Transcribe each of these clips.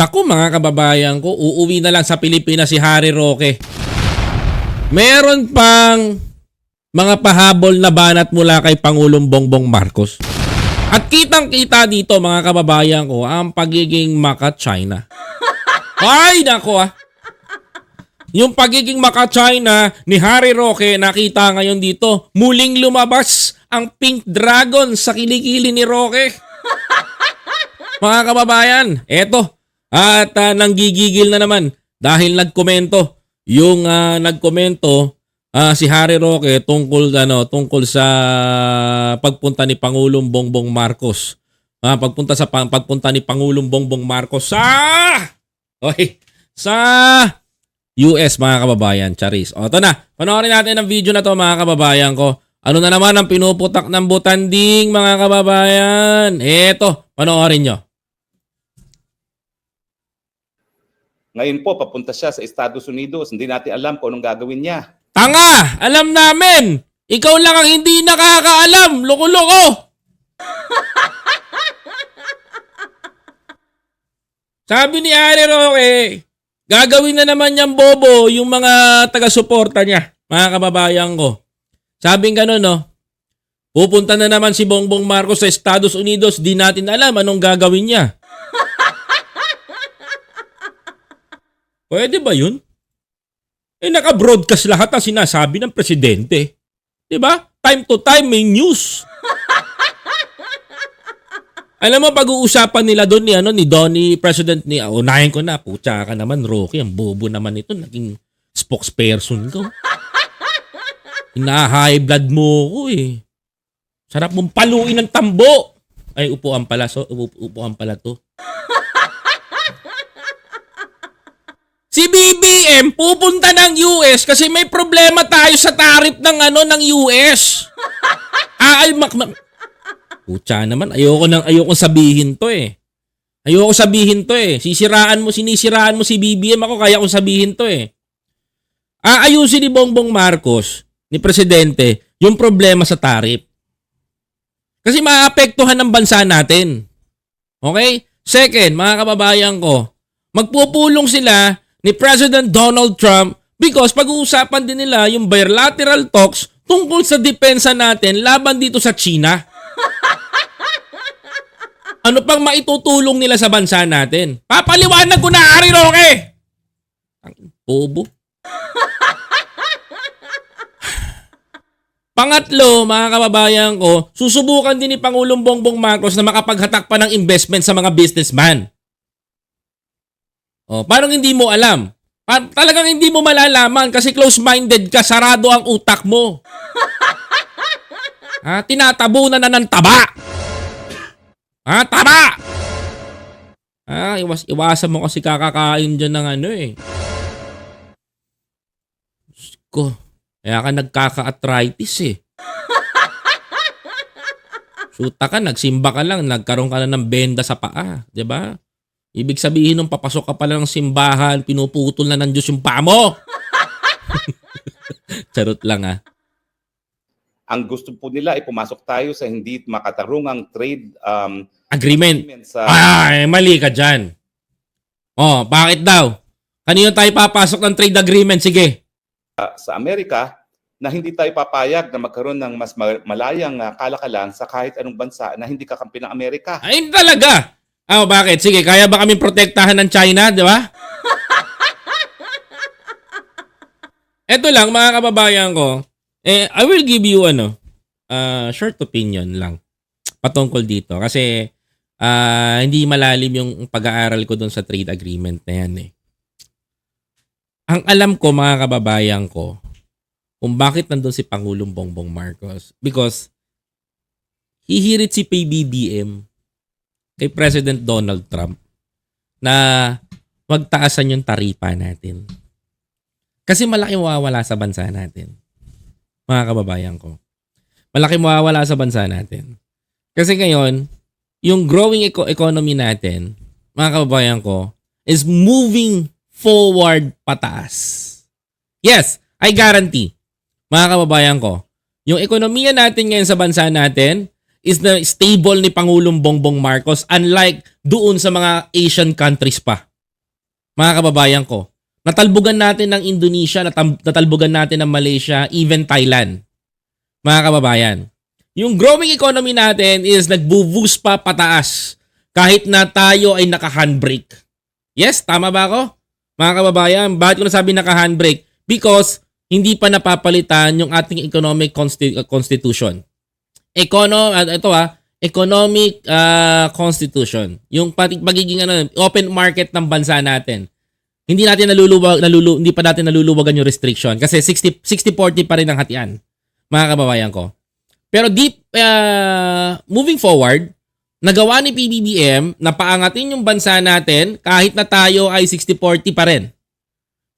Naku mga kababayan ko, uuwi na lang sa Pilipinas si Harry Roque. Meron pang mga pahabol na banat mula kay Pangulong Bongbong Marcos. At kitang-kita dito mga kababayan ko ang pagiging maka-China. Ay nako ah. Yung pagiging maka-China ni Harry Roque nakita ngayon dito. Muling lumabas ang pink dragon sa kilikili ni Roque. Mga kababayan, eto. At ah, nanggigigil na naman dahil nagkomento yung ah, nagkomento ah, si Harry Roque tungkol ano tungkol sa pagpunta ni Pangulong Bongbong Marcos. Ah, pagpunta sa pagpunta ni Pangulong Bongbong Marcos sa Okay, sa US mga kababayan, Charis. O, ito na. Panoorin natin ang video na to mga kababayan ko. Ano na naman ang pinuputak ng butanding mga kababayan? Eto, panoorin nyo. Ngayon po, papunta siya sa Estados Unidos. Hindi natin alam kung anong gagawin niya. Tanga! Alam namin! Ikaw lang ang hindi nakakaalam! Loko-loko! Sabi ni Ari Roque, gagawin na naman niyang bobo yung mga taga-suporta niya, mga kababayan ko. Sabi ganun, no? Pupunta na naman si Bongbong Marcos sa Estados Unidos, di natin alam anong gagawin niya. Pwede ba yun? Eh, naka-broadcast lahat ang sinasabi ng presidente. 'Di ba? Time to time may news. Alam mo, pag-uusapan nila doon ni, ano, ni Donnie, president ni, ah, unahin ko na, putya ka naman, Rocky, ang bobo naman ito, naging spokesperson ko. Hina-high blood mo ko eh. Sarap mong paluin ng tambo. Ay, upuan pala, so, upu- upuan pala to. Si BBM pupunta ng US kasi may problema tayo sa tarif ng ano ng US. ay mak, mak Pucha naman, ayoko nang ayoko sabihin to eh. Ayoko sabihin to eh. Sisiraan mo, sinisiraan mo si BBM ako kaya ko sabihin to eh. Aayusin ni Bongbong Marcos, ni Presidente, yung problema sa tarif. Kasi maapektuhan ng bansa natin. Okay? Second, mga kababayan ko, magpupulong sila ni President Donald Trump because pag-uusapan din nila yung bilateral talks tungkol sa depensa natin laban dito sa China. ano pang maitutulong nila sa bansa natin? Papaliwanag ko na, Ari Roque! Ang bobo. Pangatlo, mga kababayan ko, susubukan din ni Pangulong Bongbong Marcos na makapaghatak pa ng investment sa mga businessman. Oh, parang hindi mo alam. Pa- talagang hindi mo malalaman kasi close-minded ka, sarado ang utak mo. ha, tinatabunan na ng taba. Ha, taba! Ha, iwas, iwasan mo kasi kakakain dyan ng ano eh. Diyos ko, kaya ka nagkaka-arthritis eh. Suta ka, nagsimba ka lang, nagkaroon ka na ng benda sa paa, 'di ba? Ibig sabihin nung papasok ka pala ng simbahan, pinuputol na ng Diyos yung paa mo. Charot lang ah. Ang gusto po nila ay pumasok tayo sa hindi makatarungang trade um, Agreement. agreement sa Ay, mali ka dyan. Oh, bakit daw? Kanino tayo papasok ng trade agreement? Sige. sa Amerika na hindi tayo papayag na magkaroon ng mas ma- malayang ah, kalakalan sa kahit anong bansa na hindi kakampi ng Amerika. Ay, talaga. Ah, bakit? Sige, kaya ba kami protektahan ng China, di ba? Ito lang, mga kababayan ko. Eh, I will give you, ano, uh, short opinion lang patungkol dito. Kasi, ah, hindi malalim yung pag-aaral ko dun sa trade agreement na yan, eh. Ang alam ko, mga kababayan ko, kung bakit nandun si Pangulong Bongbong Marcos. Because, hihirit si PBBM kay President Donald Trump na magtaasan yung taripa natin. Kasi malaki mawawala sa bansa natin. Mga kababayan ko. Malaki mawawala sa bansa natin. Kasi ngayon, yung growing eco- economy natin, mga kababayan ko, is moving forward pataas. Yes, I guarantee, mga kababayan ko, yung ekonomiya natin ngayon sa bansa natin is the stable ni Pangulong Bongbong Marcos unlike doon sa mga Asian countries pa. mga kababayan ko, natalbugan natin ng Indonesia, natalbugan natin ng Malaysia, even Thailand. Mga kababayan, yung growing economy natin is nagbo-boost pa pataas kahit na tayo ay naka-handbrake. Yes, tama ba ako? Mga kababayan, bakit ko nasabi naka-handbrake? Because hindi pa napapalitan yung ating economic consti- constitution. Econo, uh, ito ah, economic uh, constitution. Yung pagiging ano, open market ng bansa natin. Hindi natin naluluwag, nalulu, hindi pa natin naluluwagan yung restriction kasi 60 60-40 pa rin ang hatian. Mga kababayan ko. Pero deep uh, moving forward, nagawa ni PBBM na paangatin yung bansa natin kahit na tayo ay 60-40 pa rin.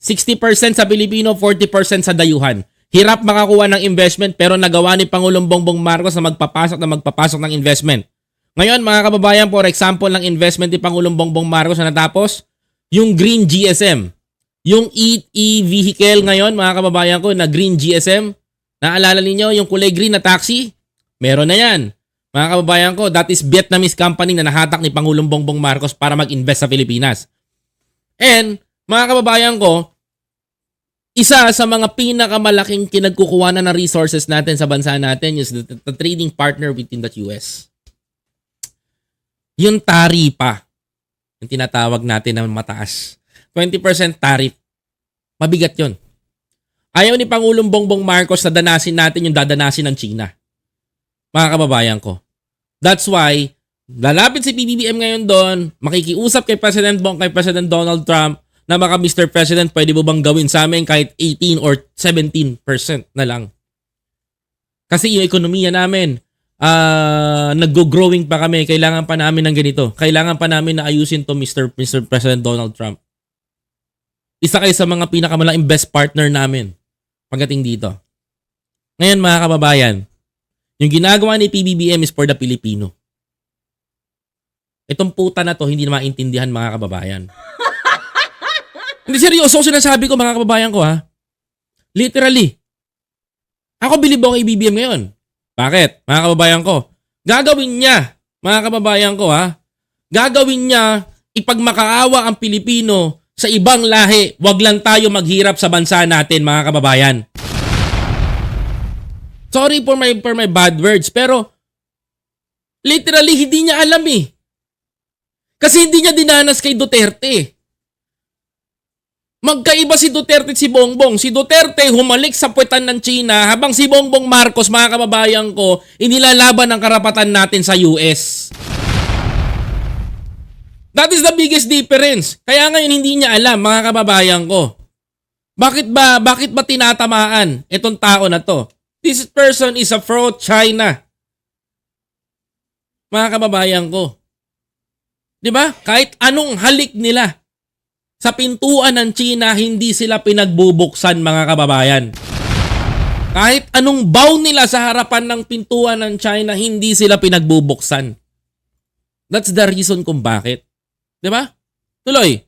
60% sa Pilipino, 40% sa dayuhan. Hirap makakuha ng investment pero nagawa ni Pangulong Bongbong Marcos na magpapasok na magpapasok ng investment. Ngayon mga kababayan, for example ng investment ni Pangulong Bongbong Marcos na natapos, yung Green GSM. Yung e-vehicle ngayon mga kababayan ko na Green GSM, naalala ninyo yung kulay green na taxi? Meron na yan. Mga kababayan ko, that is Vietnamese company na nahatak ni Pangulong Bongbong Marcos para mag-invest sa Pilipinas. And, mga kababayan ko, isa sa mga pinakamalaking kinagkukuha na ng resources natin sa bansa natin is the, the trading partner within the US. Yung taripa, yung tinatawag natin na mataas. 20% tariff. Mabigat yon. Ayaw ni Pangulong Bongbong Marcos na danasin natin yung dadanasin ng China. Mga kababayan ko. That's why, lalapit si PBBM ngayon doon, makikiusap kay President Bong, kay President Donald Trump, na baka Mr. President, pwede mo bang gawin sa amin kahit 18 or 17% na lang? Kasi yung ekonomiya namin, ah nag-growing pa kami. Kailangan pa namin ng ganito. Kailangan pa namin na ayusin to Mr. Mr. President Donald Trump. Isa kayo sa mga pinakamalaking best partner namin pagdating dito. Ngayon mga kababayan, yung ginagawa ni PBBM is for the Filipino. Itong puta na to hindi na maintindihan mga kababayan. Hindi seryoso ako sinasabi ko mga kababayan ko ha. Literally. Ako bilib ako kay BBM ngayon. Bakit? Mga kababayan ko. Gagawin niya, mga kababayan ko ha. Gagawin niya ipagmakaawa ang Pilipino sa ibang lahi. Huwag lang tayo maghirap sa bansa natin mga kababayan. Sorry for my for my bad words pero literally hindi niya alam eh. Kasi hindi niya dinanas kay Duterte. Magkaiba si Duterte at si Bongbong. Si Duterte humalik sa puwetan ng China habang si Bongbong Marcos, mga kababayan ko, inilalaban ang karapatan natin sa US. That is the biggest difference. Kaya ngayon hindi niya alam, mga kababayan ko. Bakit ba, bakit ba tinatamaan itong tao na to? This person is a fraud China. Mga kababayan ko. 'Di ba? Kahit anong halik nila, sa pintuan ng China, hindi sila pinagbubuksan mga kababayan. Kahit anong bow nila sa harapan ng pintuan ng China, hindi sila pinagbubuksan. That's the reason kung bakit. Di ba? Tuloy.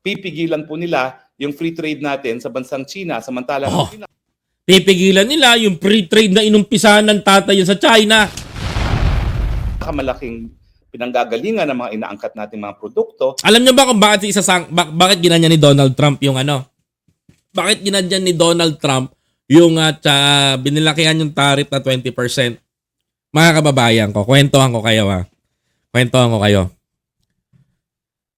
Pipigilan po nila yung free trade natin sa bansang China samantalang Oh. Pipigilan nila yung free trade na inumpisahan ng tatay sa China. pinakamalaking pinanggagalingan ng mga inaangkat nating mga produkto Alam niyo ba kung bakit si isa sang, bak- bakit ginanyan ni Donald Trump yung ano? Bakit ginanyan ni Donald Trump yung at uh, binilakihan yung tariff na 20%? Mga kababayan ko, kwentuhan ko kayo ha. Kwentuhan ko kayo.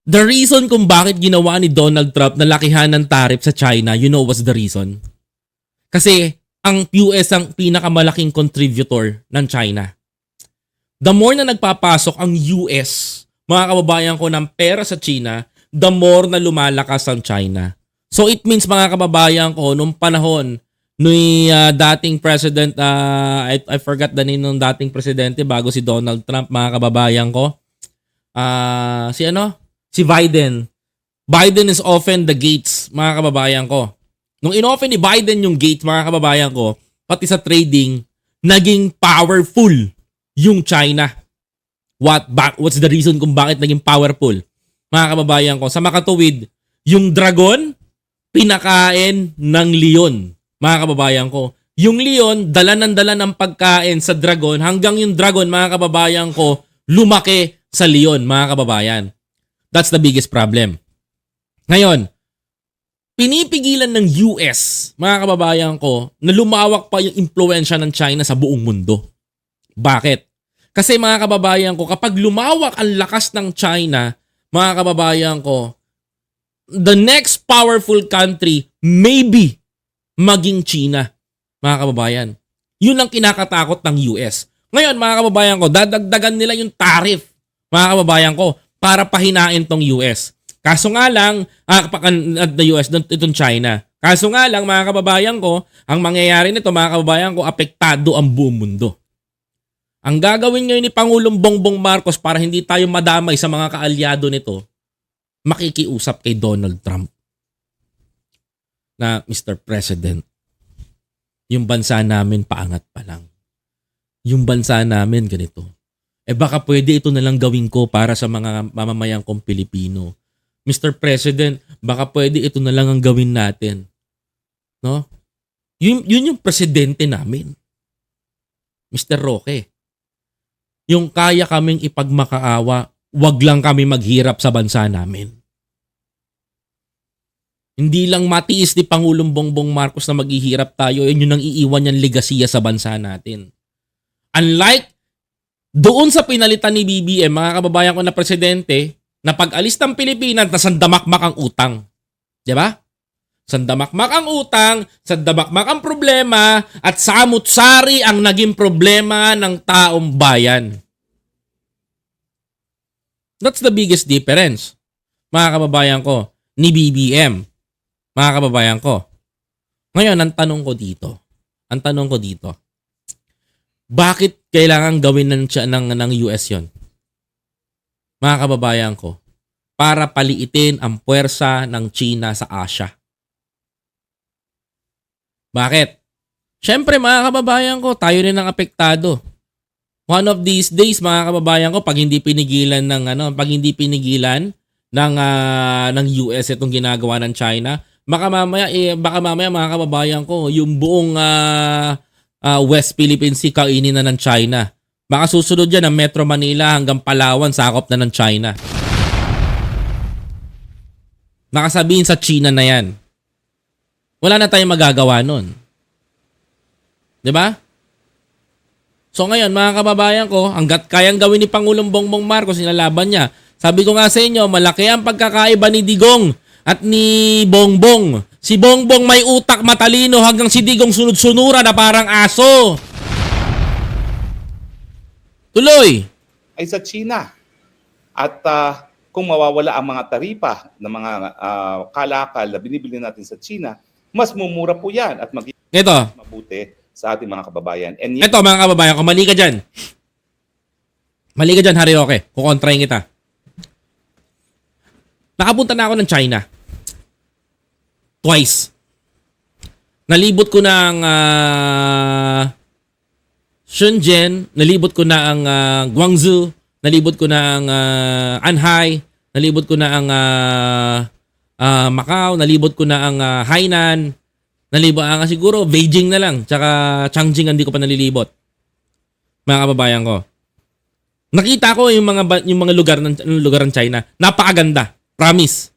The reason kung bakit ginawa ni Donald Trump na lakihan ng tariff sa China, you know what's the reason? Kasi ang US ang pinakamalaking contributor ng China. The more na nagpapasok ang US, mga kababayan ko, ng pera sa China, the more na lumalakas ang China. So it means mga kababayan ko, nung panahon ni ah, dating president, ah, I, I forgot the name ng dating presidente bago si Donald Trump, mga kababayan ko. Ah, si ano? Si Biden. Biden is often the gates, mga kababayan ko. Nung inopen ni Biden yung gate, mga kababayan ko, pati sa trading, naging powerful yung China. What ba, what's the reason kung bakit naging powerful? Mga kababayan ko, sa makatuwid, yung dragon pinakain ng leon. Mga kababayan ko, yung leon dala ng dala ng pagkain sa dragon hanggang yung dragon mga kababayan ko lumaki sa leon, mga kababayan. That's the biggest problem. Ngayon, pinipigilan ng US, mga kababayan ko, na lumawak pa yung impluensya ng China sa buong mundo. Bakit? Kasi mga kababayan ko, kapag lumawak ang lakas ng China, mga kababayan ko, the next powerful country maybe maging China, mga kababayan. Yun ang kinakatakot ng US. Ngayon, mga kababayan ko, dadagdagan nila yung tariff, mga kababayan ko, para pahinain tong US. Kaso nga lang, ah, at the US, itong China. Kaso nga lang, mga kababayan ko, ang mangyayari nito, mga kababayan ko, apektado ang buong mundo. Ang gagawin ngayon ni Pangulong Bongbong Marcos para hindi tayo madamay sa mga kaalyado nito, makikiusap kay Donald Trump na Mr. President, yung bansa namin paangat pa lang. Yung bansa namin ganito. Eh baka pwede ito na lang gawin ko para sa mga mamamayan kong Pilipino. Mr. President, baka pwede ito na lang ang gawin natin. No? Yun, yun yung presidente namin. Mr. Roque. Yung kaya kaming ipagmakaawa, wag lang kami maghirap sa bansa namin. Hindi lang matiis ni Pangulong Bongbong Marcos na maghihirap tayo, yun yung nang iiwan niyang legasiya sa bansa natin. Unlike doon sa pinalitan ni BBM, mga kababayan ko na presidente, na pag-alis ng Pilipinas, nasandamakmak ang utang. Di ba? Sandamakmak ang utang, sandamakmak ang problema, at samut-sari ang naging problema ng taong bayan. That's the biggest difference, mga kababayan ko, ni BBM. Mga kababayan ko. Ngayon, ang tanong ko dito, ang tanong ko dito, bakit kailangan gawin ng, ng, ng US yon? Mga kababayan ko, para paliitin ang puwersa ng China sa Asia. Bakit? Siyempre mga kababayan ko, tayo rin ang apektado. One of these days mga kababayan ko, pag hindi pinigilan ng ano, pag hindi pinigilan ng ah, ng US itong ginagawa ng China, baka mamaya eh, baka mamaya mga kababayan ko, yung buong ah, ah, West Philippine Sea kainin na ng China. Baka susunod yan ang Metro Manila hanggang Palawan sakop na ng China. Baka sabihin sa China na yan. Wala na tayong magagawa nun. 'Di ba? So ngayon, mga kababayan ko, hanggat kayang gawin ni Pangulong Bongbong Marcos, nilalaban niya. Sabi ko nga sa inyo, malaki ang pagkakaiba ni Digong at ni Bongbong. Si Bongbong may utak matalino hanggang si Digong sunod-sunura na parang aso. Tuloy. ay sa China. At ah, kung mawawala ang mga taripa ng mga ah, kalakal na binibili natin sa China, mas mumura po yan at magiging Ito. mabuti sa ating mga kababayan. And yet, Ito mga kababayan ko, mali ka dyan. Mali ka dyan, Harry Roque. Kukontrahin kita. Nakapunta na ako ng China. Twice. Nalibot ko na ang ah, Shenzhen, nalibot ko na ang ah, Guangzhou, nalibot ko na ang ah, Anhai, nalibot ko na ang ah, ah, Macau, nalibot ko na ang ah, Hainan, nalibot ang siguro Beijing na lang, tsaka Changching hindi ko pa nalilibot. Mga kababayan ko. Nakita ko yung mga yung mga lugar ng lugar ng China. Napakaganda. Promise.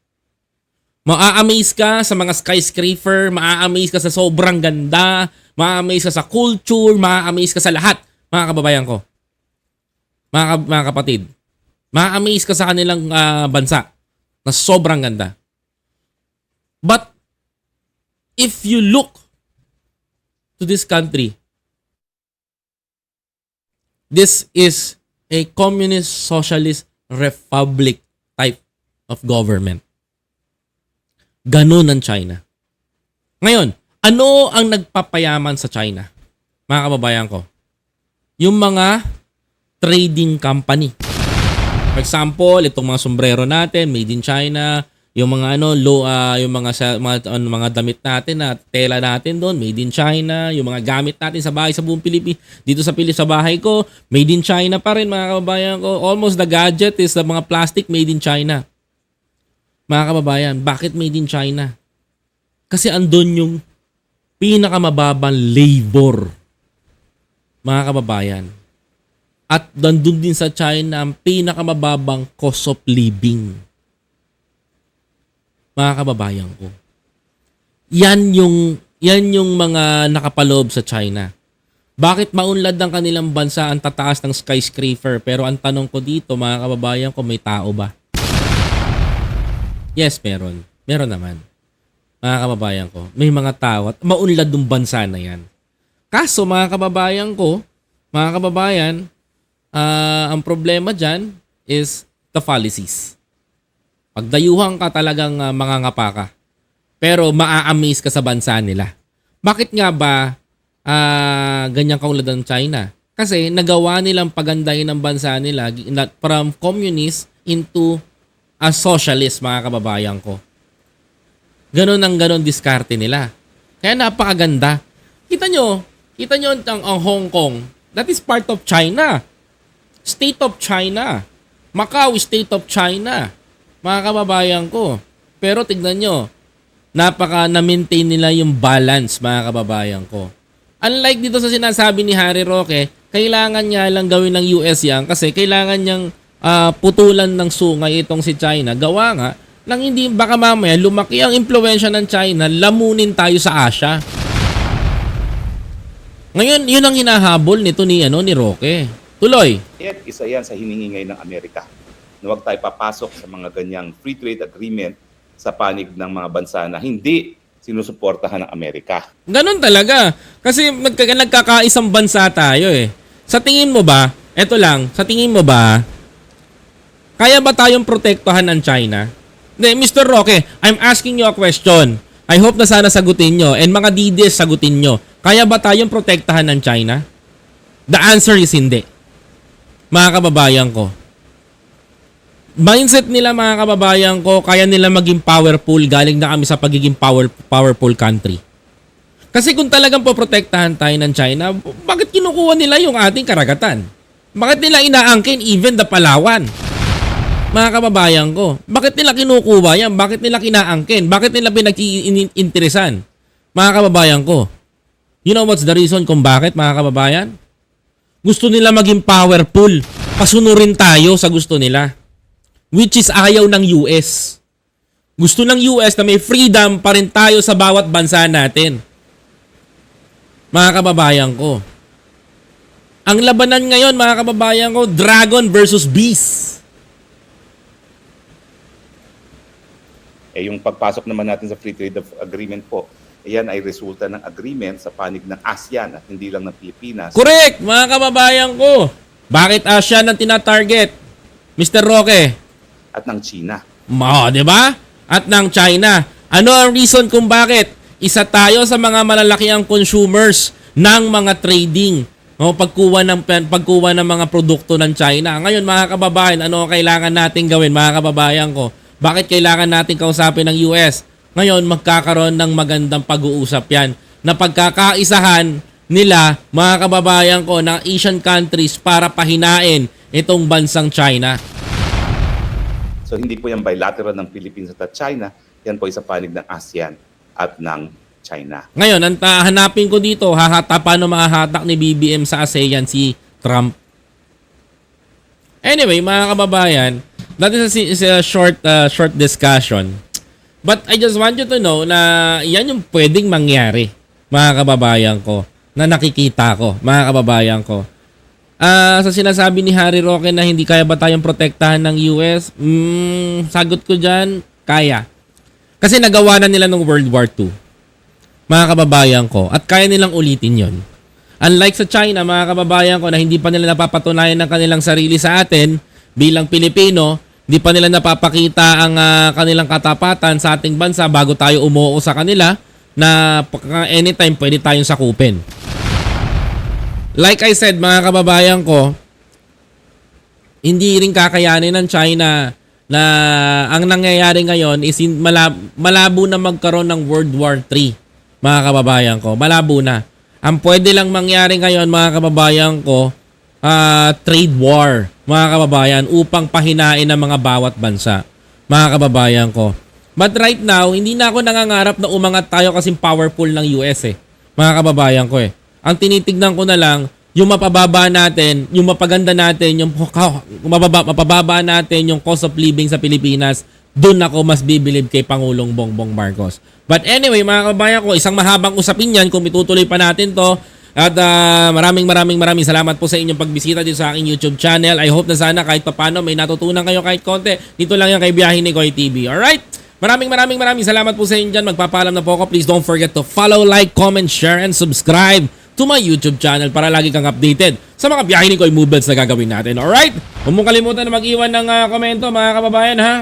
Maa-amaze ka sa mga skyscraper, maa-amaze ka sa sobrang ganda, maa-amaze ka sa culture, maa-amaze ka sa lahat, mga kababayan ko. Mga, mga kapatid. Maa-amaze ka sa kanilang ah, bansa na sobrang ganda. But if you look to this country, this is a communist socialist republic type of government. Ganun ang China. Ngayon, ano ang nagpapayaman sa China? Mga kababayan ko. Yung mga trading company. For example, itong mga sombrero natin, made in China, yung mga ano, low, ah, yung mga sa, mga, ano, mga damit natin na tela natin doon, made in China, yung mga gamit natin sa bahay sa buong Pilipinas, dito sa Pilipinas sa bahay ko, made in China pa rin mga kababayan ko. Almost the gadget is the mga plastic made in China. Mga kababayan, bakit made in China? Kasi andun yung pinakamababang labor. Mga kababayan. At nandun din sa China ang pinakamababang cost of living. Mga kababayan ko. Yan yung yan yung mga nakapaloob sa China. Bakit maunlad ng kanilang bansa ang tataas ng skyscraper pero ang tanong ko dito mga kababayan ko may tao ba? Yes, meron. Meron naman. Mga kababayan ko, may mga tao at maunlad ng bansa na yan. Kaso mga kababayan ko, mga kababayan, ah, ang problema dyan is the fallacies. Pagdayuhan ka talagang uh, mangangapa ka. Pero maa-amaze ka sa bansa nila. Bakit nga ba ah, ganyan kaulad ang China? Kasi nagawa nilang pagandahin ng bansa nila from communist into a socialist, mga kababayan ko. Ganon ang ganon diskarte nila. Kaya napakaganda. Kita nyo, kita nyo ang, ang Hong Kong, that is part of China. State of China. Macau, state of China. Mga kababayan ko. Pero tignan nyo, napaka na-maintain nila yung balance, mga kababayan ko. Unlike dito sa sinasabi ni Harry Roque, kailangan niya lang gawin ng US yan kasi kailangan niyang ah, putulan ng sungay itong si China. Gawa nga, nang hindi baka mamaya lumaki ang impluensya ng China, lamunin tayo sa Asia. Ngayon, yun ang hinahabol nito ni, ano, ni Roque. Tuloy. At isa yan sa hiningi ngayon ng Amerika na huwag tayo papasok sa mga ganyang free trade agreement sa panig ng mga bansa na hindi sinusuportahan ng Amerika. Ganon talaga. Kasi nagka, nagkakaisang bansa tayo eh. Sa tingin mo ba, eto lang, sa tingin mo ba, kaya ba tayong protektahan ng China? Hindi, Mr. Roque, I'm asking you a question. I hope na sana sagutin nyo. And mga DDS, sagutin nyo. Kaya ba tayong protektahan ng China? The answer is hindi. Mga kababayan ko. Mindset nila mga kababayan ko, kaya nila maging powerful galing na kami sa pagiging power, powerful country. Kasi kung talagang poprotektahan tayo ng China, bakit kinukuha nila yung ating karagatan? Bakit nila inaangkin even the Palawan? Mga kababayan ko, bakit nila kinukuha yan? Bakit nila kinaangkin? Bakit nila pinag-iinteresan? Mga kababayan ko, you know what's the reason kung bakit mga kababayan? Gusto nila maging powerful. Pasunurin tayo sa gusto nila. Which is ayaw ng US. Gusto ng US na may freedom pa rin tayo sa bawat bansa natin. Mga kababayan ko. Ang labanan ngayon, mga kababayan ko, Dragon versus Beast. Eh yung pagpasok naman natin sa free trade agreement po, yan ay resulta ng agreement sa panig ng ASEAN at hindi lang ng Pilipinas. Correct, mga kababayan ko. Bakit Asia ang tinatarget? Mr. Roque, At ng China. Ma, 'di ba? At ng China. Ano ang reason kung bakit? Isa tayo sa mga malalakiang consumers ng mga trading. O pagkuha ng pagkuha ng mga produkto ng China. Ngayon mga kababayan, ano ang kailangan nating gawin mga kababayan ko? Bakit kailangan nating kausapin ng US? Ngayon magkakaroon ng magandang pag-uusap 'yan na pagkakaisahan nila mga kababayan ko ng Asian countries para pahinain itong bansang China. So hindi po yan bilateral ng Philippines at China, yan po ay sa panig ng ASEAN at ng China. Ngayon, ang hanapin ko dito, hahata, paano mahahatak ni BBM sa ASEAN si Trump? Anyway, mga kababayan, that is a, is a short uh, short discussion. But I just want you to know na yan yung pwedeng mangyari, mga kababayan ko, na nakikita ko, mga kababayan ko. Ah, sa sinasabi ni Harry Roque na hindi kaya ba tayong protektahan ng US, mm, sagot ko dyan, kaya. Kasi nagawa na nila ng World War II mga kababayan ko, at kaya nilang ulitin yon. Unlike sa China, mga kababayan ko, na hindi pa nila napapatunayan ng kanilang sarili sa atin bilang Pilipino, hindi pa nila napapakita ang ah, kanilang katapatan sa ating bansa bago tayo umuo sa kanila na anytime pwede tayong sakupin. Like I said, mga kababayan ko, hindi rin kakayanin ng China na ang nangyayari ngayon is malab- malabo na magkaroon ng World War III, mga kababayan ko. Malabo na. Ang pwede lang mangyari ngayon, mga kababayan ko, ah, trade war, mga kababayan, upang pahinain ang mga bawat bansa, mga kababayan ko. But right now, hindi na ako nangangarap na umangat tayo kasing powerful ng US eh, mga kababayan ko eh. Ang tinitignan ko na lang, yung mapababa natin, yung mapaganda natin, yung mapababa, mapababa natin yung cost of living sa Pilipinas doon ako mas bibilib kay Pangulong Bongbong Marcos. But anyway, mga kabayan ko, isang mahabang usapin yan kung itutuloy pa natin to. At ah, maraming maraming maraming salamat po sa inyong pagbisita dito sa aking YouTube channel. I hope na sana kahit papano may natutunan kayo kahit konti. Dito lang yan kay Biyahe ni Koy TV. Alright? Maraming maraming maraming salamat po sa inyo dyan. Magpapaalam na po ako. Please don't forget to follow, like, comment, share, and subscribe to my YouTube channel para lagi kang updated sa mga biyahe ni Koy Movements na gagawin natin. Alright? Huwag mong kalimutan na mag-iwan ng ah, komento mga kababayan ha.